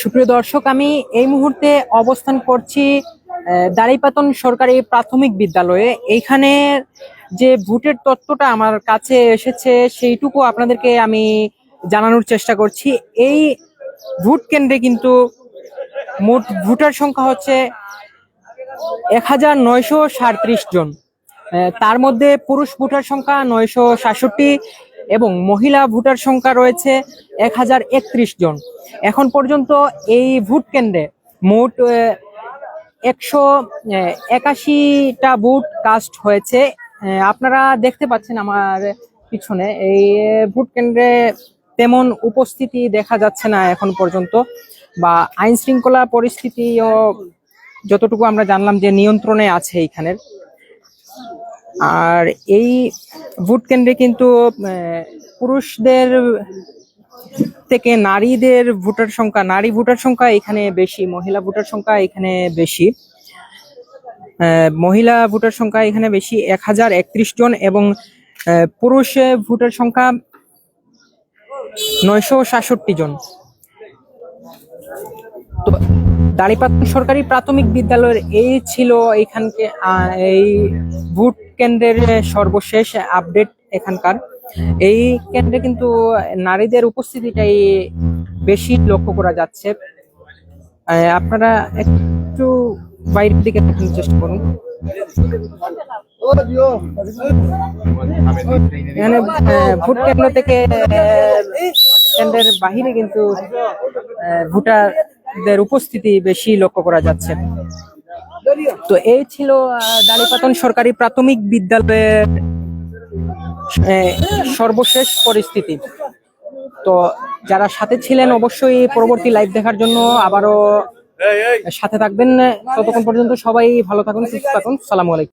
সুপ্রিয় দর্শক, আমি এই মুহূর্তে অবস্থান করছি দাঁড়িপাতন সরকারি প্রাথমিক বিদ্যালয়ে। এইখানে যে ভোটের তথ্যটা আমার কাছে এসেছে, সেইটুকু আপনাদেরকে আমি জানানোর চেষ্টা করছি। এই ভোট কেন্দ্রে কিন্তু মোট ভোটার সংখ্যা হচ্ছে এক হাজার নয়শো জন। তার মধ্যে পুরুষ ভোটার সংখ্যা নয়শো সাতষট্টি এবং মহিলা ভোটার সংখ্যা রয়েছে এক হাজার একত্রিশ জন। এখন পর্যন্ত এই ভোট কেন্দ্রে মোট একশো একাশিটা ভোট কাস্ট হয়েছে। আপনারা দেখতে পাচ্ছেন আমার পিছনে, এই ভোট কেন্দ্রে তেমন উপস্থিতি দেখা যাচ্ছে না এখন পর্যন্ত। বা আইন শৃঙ্খলা পরিস্থিতিও যতটুকু আমরা জানলাম যে নিয়ন্ত্রণে আছে এইখানের। আর এই ভোট কেন্দ্রে কিন্তু পুরুষদের থেকে নারীদের ভোটার সংখ্যা, নারী ভোটার সংখ্যা এখানে বেশি, মহিলা ভোটার সংখ্যা এখানে বেশি। মহিলা ভোটার সংখ্যা এখানে বেশি, এক হাজার একত্রিশ জন এবং পুরুষ ভোটার সংখ্যা নয়শো সাতষট্টি জন। তো দাঁড়িপাতন সরকারি প্রাথমিক বিদ্যালয়ের এই ছিল এখানকে এই ভোট কেন্দ্রের সর্বশেষ আপডেট এখানকার। এই কেন্দ্রে কিন্তু নারীদের উপস্থিতিটাই বেশি লক্ষ্য করা যাচ্ছে। আপনারা একটু বাইরের দিকে দেখানোর চেষ্টা করুন। এখানে ভোট কেন্দ্র থেকে কেন্দ্রের বাহিরে কিন্তু ভোটারদের উপস্থিতি বেশি লক্ষ্য করা যাচ্ছে। তো এই ছিল আহ, দাঁড়িপাতন সরকারি প্রাথমিক বিদ্যালয়ের সর্বশেষ পরিস্থিতি। তো যারা সাথে ছিলেন অবশ্যই পরবর্তী লাইভ দেখার জন্য আবারও সাথে থাকবেন। ততক্ষণ পর্যন্ত সবাই ভালো থাকুন সুস্থ থাকুন। সালামু আলাইকুম।